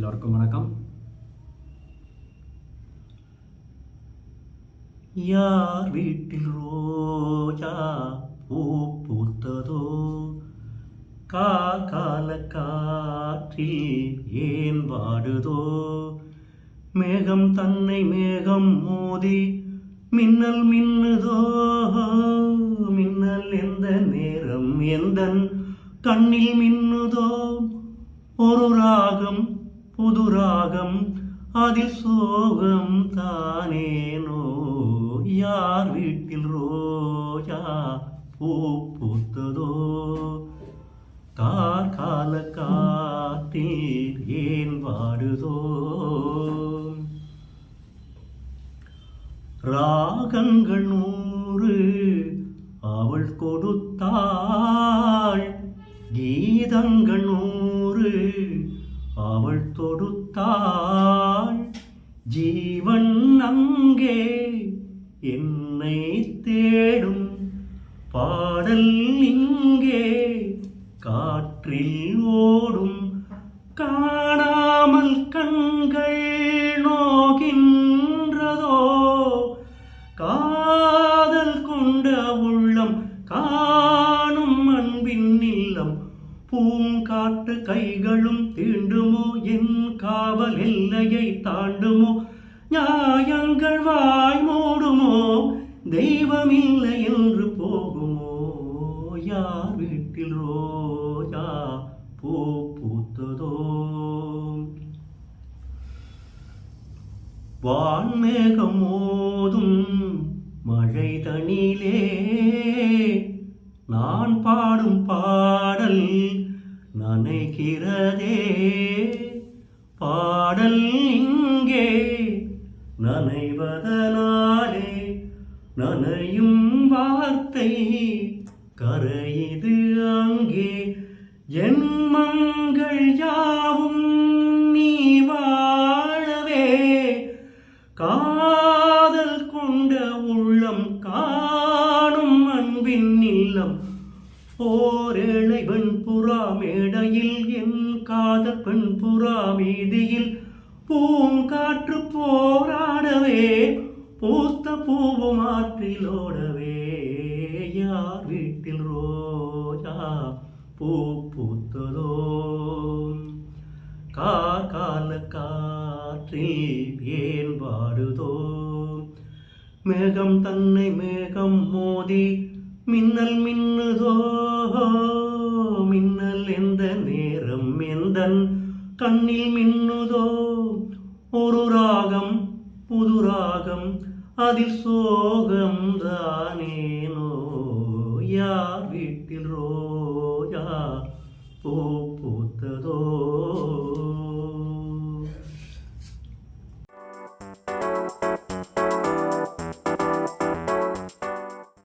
எல்லோருக்கும் வணக்கம். யார் வீட்டில் ரோஜா பூ பூத்ததோ? கால காற்றில் ஏன் வாடுதோ? மேகம் தன்னை மேகம் மோதி மின்னல் மின்னுதோ? மின்னல் எந்த நேரம் எந்தன் கண்ணில் மின்னுதோ? ஒரு ராகம் புது ராகம் அதில் சோகம் தானேனோ யார் வீட்டில் ரோஜா பூ பூத்ததோ? கார் கால காத்தில் ஏன் வாடுதோ? ராகங்கள் நூறு அவள் கொடுத்தாள் கீதங்கள் நூறு அவள் தோ ஜீவன் அங்கே என்னை தேடும். பாடல் இங்கே காற்றில் ஓடும். காணாமல் கண்கள் நோகின்றதோ? காதல் கொண்ட உள்ளம் கா பூங்காட்டு கைகளும் தீண்டுமோ? என் காவல் எல்லையை தாண்டுமோ? நியாயங்கள் வாய் மூடுமோ? தெய்வமில்லை என்று போகுமோ? யார் வீட்டில் ரோஜா பூ பூத்ததோ? வான்மேகம் மோதும் மழை தனிலே. நான் பாடும் பாடல் நனைகிறதே. பாடல் இங்கே நனைவதனாலே நனையும் வார்த்தை கரையுது அங்கே. ஜென்மங்கள் யாவும் அன்பின் இல்லம் ஓரேழை பெண் புறா மேடையில் என் காதல் பெண் புறா மீதியில் பூங்காற்று போராடவே பூத்த பூவும் ஆற்றிலோடவே யார் வீட்டில் ரோஜா பூ பூத்ததோ? கார் கால காற்றில் ஏன் பாடுதோ மேகம் தன்னை மேகம் மோதி மின்னல் மின்னுதோ? மின்னல் எந்த நேரம் எந்த கண்ணில் மின்னுதோ? ஒரு ராகம் புது ராகம் அதில் சோகம் தானேனோ? யார் வீட்டில் ரோயா? பூ